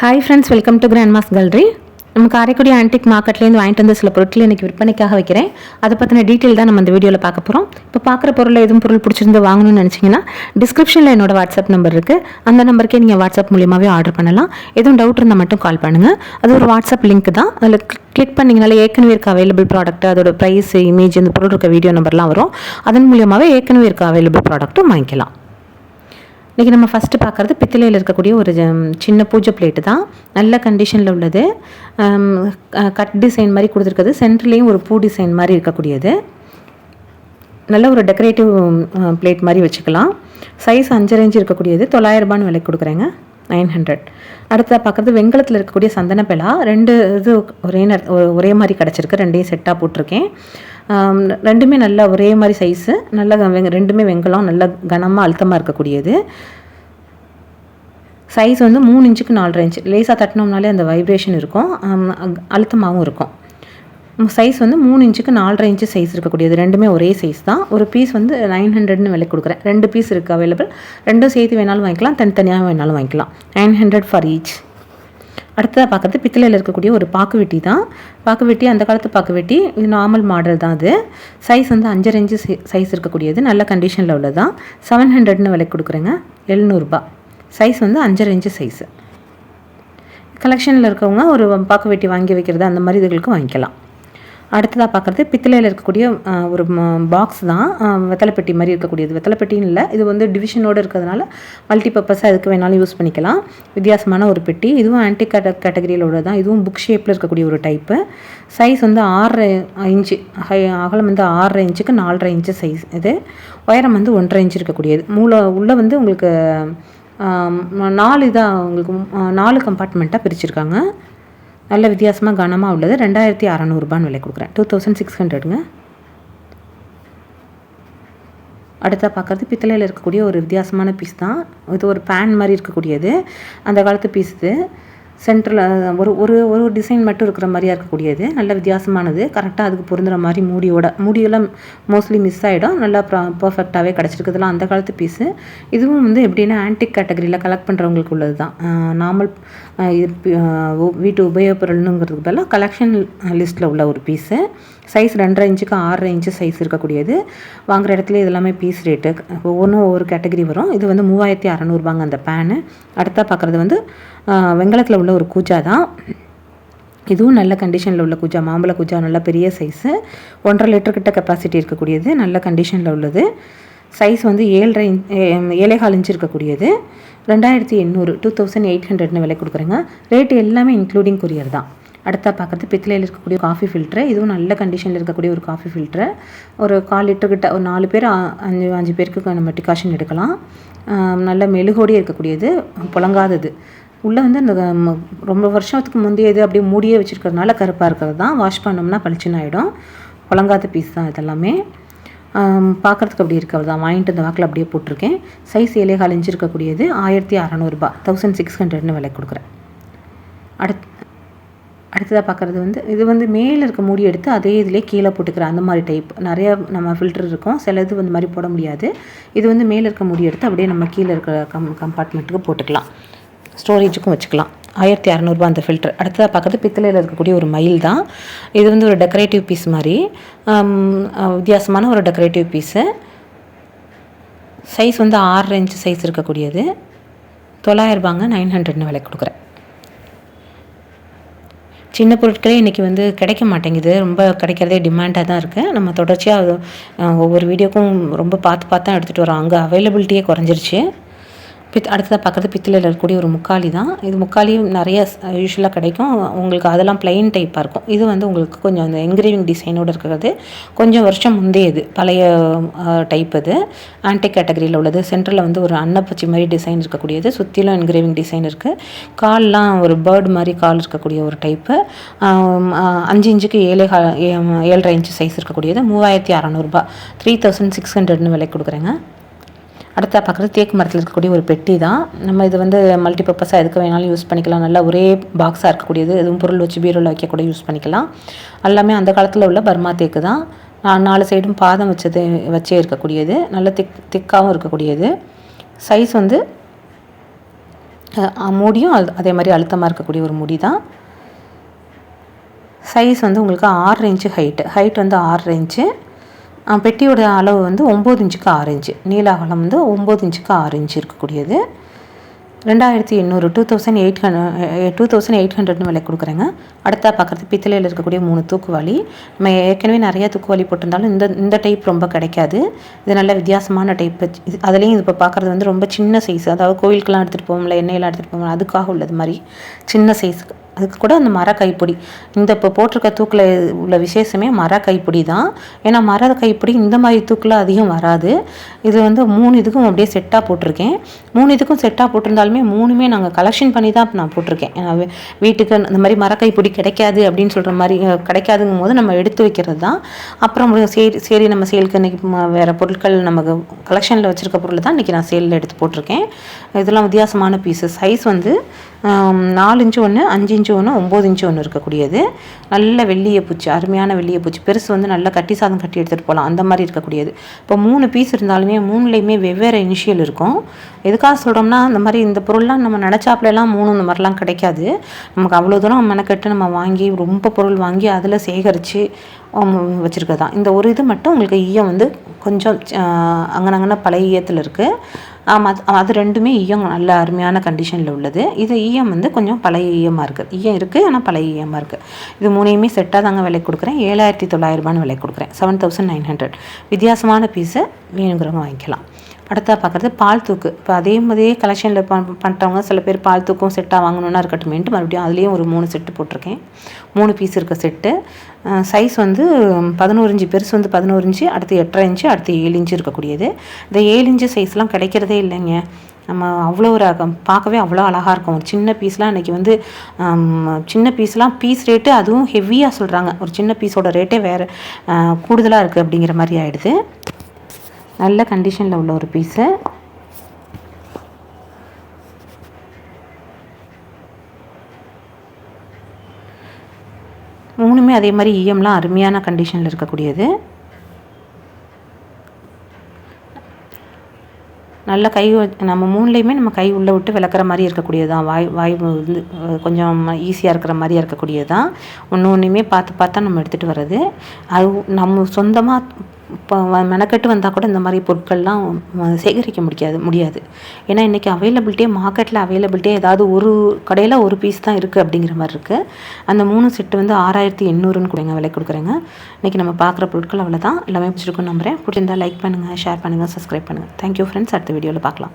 Hi friends welcome to grand mass gallery நம்ம Karaikudi antique மார்க்கெட்லேருந்து வாங்கிட்டு வந்த சில பொருட்கள் இன்றைக்கி விற்பனைக்காக வைக்கிறேன். அதை பற்றின டீட்டெயில் தான் நம்ம இந்த வீடியோவில் பார்க்க போகிறோம் இப்போ பார்க்குற பொருள் எதுவும் பொருள் பிடிச்சிருந்து வாங்கணும்னு நினச்சிங்கன்னா டிஸ்கிரிப்ஷனில் என்னோட வாட்ஸ்அப் நம்பர் இருக்குது அந்த நம்பருக்கே நீங்கள் வாட்ஸ்அப் மூலியமாகவே ஆர்டர் பண்ணலாம். எதுவும் டவுட் இருந்தால் மட்டும் கால் பண்ணுங்கள் அது ஒரு வாட்ஸ்அப் லிங்க் தான். அதில் கிளிக் பண்ணிங்கனால ஏற்கனவே இருக்க அவைலபிள் ப்ராடக்ட் அதோட ப்ரைஸ் இமேஜ் இந்த பொருள் இருக்க வீடியோ நம்பர்லாம் வரும். அதன் மூலியமாகவே ஏற்கனவே இருக்க அவைலபிள் ப்ராடக்ட்டும் வாங்கிக்கலாம். இன்றைக்கி நம்ம ஃபஸ்ட்டு பார்க்குறது பித்தளையில் இருக்கக்கூடிய ஒரு சின்ன பூஜை பிளேட்டு தான். நல்ல கண்டிஷனில் உள்ளது. கட் டிசைன் மாதிரி கொடுத்துருக்குது சென்டர்லேயும் ஒரு பூ டிசைன் மாதிரி இருக்கக்கூடியது. நல்ல ஒரு டெக்கரேட்டிவ் பிளேட் மாதிரி வச்சுக்கலாம். சைஸ் அஞ்சரை இன்ச் இருக்கக்கூடியது. தொள்ளாயிரரூபான்னு விலைக்கு கொடுக்குறேங்க. Nine hundred. அடுத்த பார்க்குறது வெங்கலத்தில் இருக்கக்கூடிய சந்தன ரெண்டு இது ஒரே ஒ- ஒரே மாதிரி கிடச்சிருக்கு. ரெண்டையும் செட்டாக போட்டிருக்கேன். ரெண்டுமே நல்லா ஒரே மாதிரி சைஸு நல்ல ரெண்டுமே வெங்கலம். நல்ல கனமாக அழுத்தமாக இருக்கக்கூடியது. சைஸ் வந்து மூணு இன்ச்சுக்கு நாலரை இன்ச் லேசாக தட்டினோம்னாலே அந்த வைப்ரேஷன் இருக்கும். அழுத்தமாகவும் இருக்கும். சைஸ் வந்து மூணு இன்ச்சுக்கு நாலரை இன்ச்சு சைஸ் இருக்கக்கூடியது. ரெண்டுமே ஒரே சைஸ் தான். ஒரு பீஸ் வந்து நைன் ஹண்ட்ரட்னு விலை கொடுக்குறேன். ரெண்டு பீஸ் இருக்குது அவைலபிள் ரெண்டும் சேர்த்து வேணாலும் வாங்கிக்கலாம். தனித்தனியாக வேணாலும் வாங்கிக்கலாம். நைன் ஹண்ட்ரட் ஃபார் ஈச் அடுத்ததாக பார்க்குறது பித்தளையில் இருக்கக்கூடிய ஒரு பாக்கு வெட்டி தான். பாக்கு வெட்டி அந்த காலத்து பாக்கு வெட்டி இது நார்மல் மாடல் தான் அது. சைஸ் வந்து அஞ்சரை இன்ச்சு சைஸ் இருக்கக்கூடியது. நல்ல கண்டிஷனில் உள்ளது. தான் செவன் ஹண்ட்ரட்னு விலை கொடுக்குறேங்க. எழுநூறுபா. சைஸ் வந்து அஞ்சரை இன்ச்சு சைஸு கலெக்ஷனில் இருக்கவங்க ஒரு பாக்கு வெட்டி வாங்கி வைக்கிறது அந்த மாதிரி இதுகளுக்கு வாங்கிக்கலாம். அடுத்ததாக பார்க்குறது பித்தளையில் இருக்கக்கூடிய ஒரு பாக்ஸ் தான். வெத்தலைப்பெட்டி மாதிரி இருக்கக்கூடியது. வெத்தலைப்பெட்டின்னு இல்லை. இது வந்து டிவிஷனோடு இருக்கிறதுனால மல்டி பர்பஸாக எதுக்கு வேணாலும் யூஸ் பண்ணிக்கலாம். வித்தியாசமான ஒரு பெட்டி. இதுவும் ஆன்டி கேட்ட கேட்டகரியிலோட தான் இதுவும் புக் ஷேப்பில் இருக்கக்கூடிய ஒரு டைப்பு சைஸ் வந்து ஆறரை இன்ச்சு ஹை அகலம் வந்து ஆறரை இன்ச்சுக்கு நாலரை இன்ச்சு சைஸ் இது. உயரம் வந்து ஒன்றரை இன்ச்சு இருக்கக்கூடியது. மூளை உள்ளே வந்து உங்களுக்கு நாலு இதாக உங்களுக்கு நாலு கம்பார்ட்மெண்ட்டாக பிரிச்சிருக்காங்க. நல்ல வித்தியாசமாக கனமாக உள்ளது. ரெண்டாயிரத்தி அறநூறுபான்னு விலை கொடுக்குறேன். டூ தௌசண்ட் சிக்ஸ் ஹண்ட்ரடுங்க அடுத்தா பார்க்குறது பித்தளையில் இருக்கக்கூடிய ஒரு வித்தியாசமான பீஸ் தான். இது ஒரு பேன் மாதிரி இருக்கக்கூடியது. அந்த காலத்து பீஸ் இது. சென்டரில் ஒரு ஒரு ஒரு டிசைன் மட்டும் இருக்கிற மாதிரியா இருக்கக்கூடியது. நல்ல வித்தியாசமானது. கரெக்டாக அதுக்கு பொருந்துகிற மாதிரி மூடியோட மூடியெல்லாம் மோஸ்ட்லி மிஸ் ஆகிடும் நல்லா ப்ரா பர்ஃபெக்டாகவே கிடச்சிருக்குதுலாம் அந்த காலத்து பீஸு இதுவும் வந்து எப்படின்னா ஆன்டிக் கேட்டகரியில் கலெக்ட் பண்ணுறவங்களுக்கு உள்ளது தான் நார்மல் வீட்டு உபயோகப் பொருள்னுங்கிறதுக்கு பதிலாக கலெக்ஷன் லிஸ்ட்டில் உள்ள ஒரு பீஸு சைஸ் ரெண்டரை இன்ச்சுக்கு ஆறரை இன்ச்சு சைஸ் இருக்கக்கூடியது. வாங்குற இடத்துல இது எல்லாமே பீஸ் ரேட்டு. ஒவ்வொன்றும் ஒவ்வொரு கேட்டகரி வரும். இது வந்து மூவாயிரத்தி அறநூறுபாங்க அந்த பேனு. அடுத்தா பார்க்குறது வந்து வெங்கலத்தில் உள்ள ஒரு கூஜா தான். இதுவும் நல்ல கண்டிஷனில் உள்ள குஜா. மாம்பழ குஜா நல்ல பெரிய சைஸு ஒன்றரை லிட்டர் கிட்ட கெப்பாசிட்டி இருக்கக்கூடியது. நல்ல கண்டிஷனில் உள்ளது. சைஸ் வந்து ஏழரை இன் ஏ- ஏழேகால் இன்ச் இருக்கக்கூடியது. ரெண்டாயிரத்தி எண்ணூறு டூ தௌசண்ட் எயிட் ஹண்ட்ரட்னு விலை கொடுக்குறேங்க. ரேட் எல்லாமே இன்க்ளூடிங் கொரியர் தான். அடுத்தா பார்க்குறது பித்தளையில் இருக்கக்கூடிய காஃபி ஃபில்ட்ரு இதுவும் நல்ல கண்டிஷனில் இருக்கக்கூடிய ஒரு காஃபி ஃபில்ட்ரு ஒரு கால் லிட்டர் கிட்ட ஒரு நாலு பேர் அஞ்சு அஞ்சு பேருக்கு நம்ம டிகாஷன் எடுக்கலாம். நல்ல மெழுகோடியே இருக்கக்கூடியது புழங்காதது. உள்ளே வந்து அந்த ரொம்ப வருஷத்துக்கு முந்தையது அப்படியே மூடியே வச்சுருக்கிறதுனால கருப்பாக இருக்கிறது தான். வாஷ் பண்ணோம்னா பளிச்சுன்னு ஆகிடும் புழங்காத பீஸ் தான் இதெல்லாமே. பார்க்குறதுக்கு அப்படி இருக்கிறது தான் வாங்கிட்டு இந்த வாக்கில் அப்படியே போட்டிருக்கேன். சைஸ் ஏழேகால் இன்ச்சு இருக்கக்கூடியது. ஆயிரத்தி அறநூறுபா. தௌசண்ட் சிக்ஸ் ஹண்ட்ரட்னு விலை கொடுக்குறேன். அடுத் அடுத்ததாக பார்க்குறது வந்து இது வந்து மேலே இருக்க மூடி எடுத்து அதே இதிலே கீழே போட்டுக்கிற அந்த மாதிரி டைப் நிறையா நம்ம ஃபில்டர் இருக்கும். சில இது வந்து மாதிரி போட முடியாது. இது வந்து மேலே இருக்க மூடி எடுத்து அப்படியே நம்ம கீழே இருக்கிற கம் கம்பார்ட்மெண்ட்டுக்கு போட்டுக்கலாம். ஸ்டோரேஜுக்கும் வச்சுக்கலாம். ஆயிரத்தி அறநூறுபா அந்த ஃபில்டர் அடுத்ததாக பார்க்குறது பித்தளையில் இருக்கக்கூடிய ஒரு மயில் தான். இது வந்து ஒரு டெக்கரேட்டிவ் பீஸ் மாதிரி. வித்தியாசமான ஒரு டெக்கரேட்டிவ் பீஸு சைஸ் வந்து ஆறரை இன்ச் சைஸ் இருக்கக்கூடியது. தொள்ளாயிரரூபாங்க நைன் ஹண்ட்ரட்னு விலை கொடுக்குறேன். சின்ன பொருட்களே இன்றைக்கி வந்து கிடைக்க மாட்டேங்குது. ரொம்ப கிடைக்கிறதே டிமாண்டாக தான் இருக்குது நம்ம தொடர்ச்சியாக ஒவ்வொரு வீடியோக்கும் ரொம்ப பார்த்து பார்த்து தான் எடுத்துகிட்டு வரோம். அங்கே அவைலபிலிட்டியே குறைஞ்சிருச்சு. பித் அடுத்ததாக பார்க்குறது பித்தளையில் இருக்கக்கூடிய ஒரு முக்காலி தான். இது முக்காலியும் நிறைய யூஸ்வலாக கிடைக்கும். உங்களுக்கு அதெல்லாம் பிளைன் டைப்பாக இருக்கும். இது வந்து உங்களுக்கு கொஞ்சம் அந்த என்கிரேவிங் டிசைனோடு இருக்கிறது. கொஞ்சம் வருஷம் முந்தையது பழைய டைப் இது. ஆன்டிக் கேட்டகரியில் உள்ளது. சென்டரில் வந்து ஒரு அன்னப்பச்சி மாதிரி டிசைன் இருக்கக்கூடியது. சுற்றிலும் என்கிரேவிங் டிசைன் இருக்குது கால்லாம் ஒரு பேர்டு மாதிரி கால் இருக்கக்கூடிய ஒரு டைப்பு அஞ்சு இன்ச்சுக்கு ஏழு கா- ஏழரை இன்ச்சு சைஸ் இருக்கக்கூடியது. மூவாயிரத்தி அறநூறுபா. த்ரீ தௌசண்ட் சிக்ஸ் ஹண்ட்ரட்னு விலை கொடுக்குறேங்க. அடுத்த பார்க்குறது தேக்கு மரத்தில் இருக்கக்கூடிய ஒரு பெட்டி தான். நம்ம இது வந்து மல்டிபர்பஸாக எதுக்கு வேணாலும் யூஸ் பண்ணிக்கலாம். நல்லா ஒரே பாக்ஸாக இருக்கக்கூடியது. எதுவும் பொருள் வச்சு பீரோவில் வைக்கக்கூட யூஸ் பண்ணிக்கலாம். எல்லாமே அந்த காலத்தில் உள்ள பர்மா தேக்கு தான். நாலு சைடும் பாதம் வச்சது வச்சே இருக்கக்கூடியது. நல்ல திக் திக்காகவும் இருக்கக்கூடியது. சைஸ் வந்து மூடியும் அதே மாதிரி அழுத்தமாக இருக்கக்கூடிய ஒரு முடி தான். சைஸ் வந்து உங்களுக்கு ஆறு இன்ச்சு ஹைட்டு ஹைட் வந்து ஆறு இன்ச்சு பெட்டியோட அளவு வந்து ஒம்பது இன்ச்சுக்கு ஆறு இன்ச்சு. நீலாகலம் வந்து ஒம்பது இன்ச்சுக்கு ஆறு இன்ச்சு இருக்கக்கூடியது. ரெண்டாயிரத்தி எண்ணூறு two thousand eight hundred two thousand eight ஹண்ட்ரட்னு விலை கொடுக்குறேங்க. அடுத்தா பார்க்குறது பித்தளையில் இருக்கக்கூடிய மூணு தூக்குவாளி நம்ம ஏற்கனவே நிறைய தூக்குவாளி போட்டிருந்தாலும் இந்த இந்த டைப் ரொம்ப கிடைக்காது. இது நல்ல வித்தியாசமான டைப். இது அதுலேயும் இது இப்போ பார்க்குறது வந்து ரொம்ப சின்ன சைஸ் அதாவது கோயிலுக்கெல்லாம் எடுத்துகிட்டு போவோம்ல எண்ணெயெல்லாம் எடுத்துகிட்டு போவோம்ல அதுக்காக உள்ளது மாதிரி சின்ன சைஸ் அதுக்கு கூட அந்த மர கைப்பிடி. இந்த இப்போ போட்டிருக்க தூக்கில் உள்ள விசேஷமே மர கைப்பிடி தான். ஏன்னா மர கைப்பிடி இந்த மாதிரி தூக்கில் அதிகம் வராது. இது வந்து மூணு இதுக்கும் அப்படியே செட்டாக போட்டிருக்கேன். மூணு இதுக்கும் செட்டாக போட்டிருந்தாலுமே மூணுமே நாங்கள் கலெக்ஷன் பண்ணி தான் நான் போட்டிருக்கேன். ஏன்னா வீட்டுக்கு இந்த மாதிரி மர கைப்பிடி கிடைக்காது அப்படின்னு சொல்கிற மாதிரி கிடைக்காதுங்கும் போது நம்ம எடுத்து வைக்கிறது தான். அப்புறம் சரி சரி நம்ம சேலுக்கு இன்றைக்கி வேறு பொருட்கள் நமக்கு கலெக்ஷனில் வச்சுருக்க பொருள் தான் இன்றைக்கி நான் சேலில் எடுத்து போட்டிருக்கேன். இதெல்லாம் வித்தியாசமான பீஸு சைஸ் வந்து நாலு இன்ச்சு ஒன்று அஞ்சு இன்ச்சு ஒன்று ஒம்பது இன்ச்சு ஒன்று இருக்கக்கூடியது. நல்ல வெள்ளிய பூச்சி அருமையான வெள்ளிய பூச்சி. பெருசு வந்து நல்லா கட்டி சாதம் கட்டி எடுத்துகிட்டு போகலாம். அந்த மாதிரி இருக்கக்கூடியது. இப்போ மூணு பீஸ் இருந்தாலுமே மூணுலேயுமே வெவ்வேறு இனிஷியல் இருக்கும். எதுக்காக சொல்கிறோம்னா அந்த மாதிரி இந்த பொருள்லாம் நம்ம நினச்சாப்புலலாம் மூணு இந்த மாதிரிலாம் கிடைக்காது. நமக்கு அவ்வளோ தூரம் மெனக்கெட்டு நம்ம வாங்கி ரொம்ப பொருள் வாங்கி அதில் சேகரித்து வச்சுருக்கதான். தான் இந்த ஒரு இது மட்டும் உங்களுக்கு ஈயம் வந்து கொஞ்சம் அங்கனங்கன பழைய ஈயத்தில் இருக்குது அது அது ரெண்டுமே ஈயம் நல்ல அருமையான கண்டிஷனில் உள்ளது. இது ஈயம் வந்து கொஞ்சம் பழைய ஈயமாக இருக்குது ஈயம் இருக்குது ஆனால் பழைய ஈயமாக இருக்குது இது மூணையுமே செட்டாக தாங்க விலை கொடுக்குறேன். ஏழாயிரத்தி தொள்ளாயிரரூபான்னு விலை கொடுக்குறேன். செவன் தௌசண்ட் நைன் ஹண்ட்ரட் வித்தியாசமான பீஸை வேணுங்கிறவங்க வாங்கிக்கலாம். அடுத்தா பார்க்குறது பால் தூக்கு. இப்போ அதே மாதிரியே கலெக்ஷனில் பண் பண்ணுறவங்க சில பேர் பால் தூக்கும் செட்டாக வாங்கணுன்னா இருக்கட்டுமேன்ட்டு மறுபடியும் அதுலேயும் ஒரு மூணு செட்டு போட்டிருக்கேன். மூணு பீஸ் இருக்க செட்டு சைஸ் வந்து பதினோரு இன்ச்சு பெருசு வந்து பதினோரு இன்ச்சு அடுத்து எட்டரை இன்ச்சு அடுத்து ஏழு இன்ச்சு இருக்கக்கூடியது. இந்த ஏழு இன்ச்சு சைஸ்லாம் கிடைக்கிறதே இல்லைங்க. நம்ம அவ்வளோ ஒரு பார்க்கவே அவ்வளோ அழகாக இருக்கும். ஒரு சின்ன பீஸ்லாம் இன்றைக்கி வந்து சின்ன பீஸ்லாம் பீஸ் ரேட்டு அதுவும் ஹெவியாக சொல்கிறாங்க ஒரு சின்ன பீஸோட ரேட்டே வேறு கூடுதலாக இருக்குது அப்படிங்கிற மாதிரி ஆகிடுது நல்ல கண்டிஷனில் உள்ள ஒரு பீஸு மூணுமே அதே மாதிரி ஈயம்லாம் அருமையான கண்டிஷனில் இருக்கக்கூடியது. நல்ல கை நம்ம மூணுலேயுமே நம்ம கை உள்ளே விட்டு விளக்குற மாதிரி இருக்கக்கூடியது தான் வாய் வாய் வந்து கொஞ்சம் ஈஸியாக இருக்கிற மாதிரியாக இருக்கக்கூடியது தான் ஒன்று ஒன்றுமே பார்த்து பார்த்தா நம்ம எடுத்துகிட்டு வர்றது. அது நம்ம சொந்தமாக இப்போ மெனக்கெட்டு வந்தால் கூட இந்த மாதிரி பொருட்கள்லாம் சேகரிக்க முடியாது முடியாது. ஏன்னா இன்றைக்கி அவைலபிலிட்டியே மார்க்கெட்டில் அவைலபிலிட்டியே ஏதாவது ஒரு கடையில் ஒரு பீஸ் தான் இருக்குது அப்படிங்கிற மாதிரி இருக்குது அந்த மூணு செட்டு வந்து ஆறாயிரத்தி எண்ணூறுன்னு கொடுங்க விலை கொடுக்குறேங்க. இன்றைக்கி நம்ம பார்க்குற பொருட்கள் அவ்வளோதான் எல்லாமே பிடிச்சிருக்குன்னு நம்புகிறேன் பிடிச்சிருந்தால் லைக் பண்ணுங்கள் ஷேர் பண்ணுங்கள் சப்ஸ்கிரைப் பண்ணுங்கள் தேங்க்யூ ஃப்ரெண்ட்ஸ் அடுத்த வீடியோவில் பார்க்கலாம்.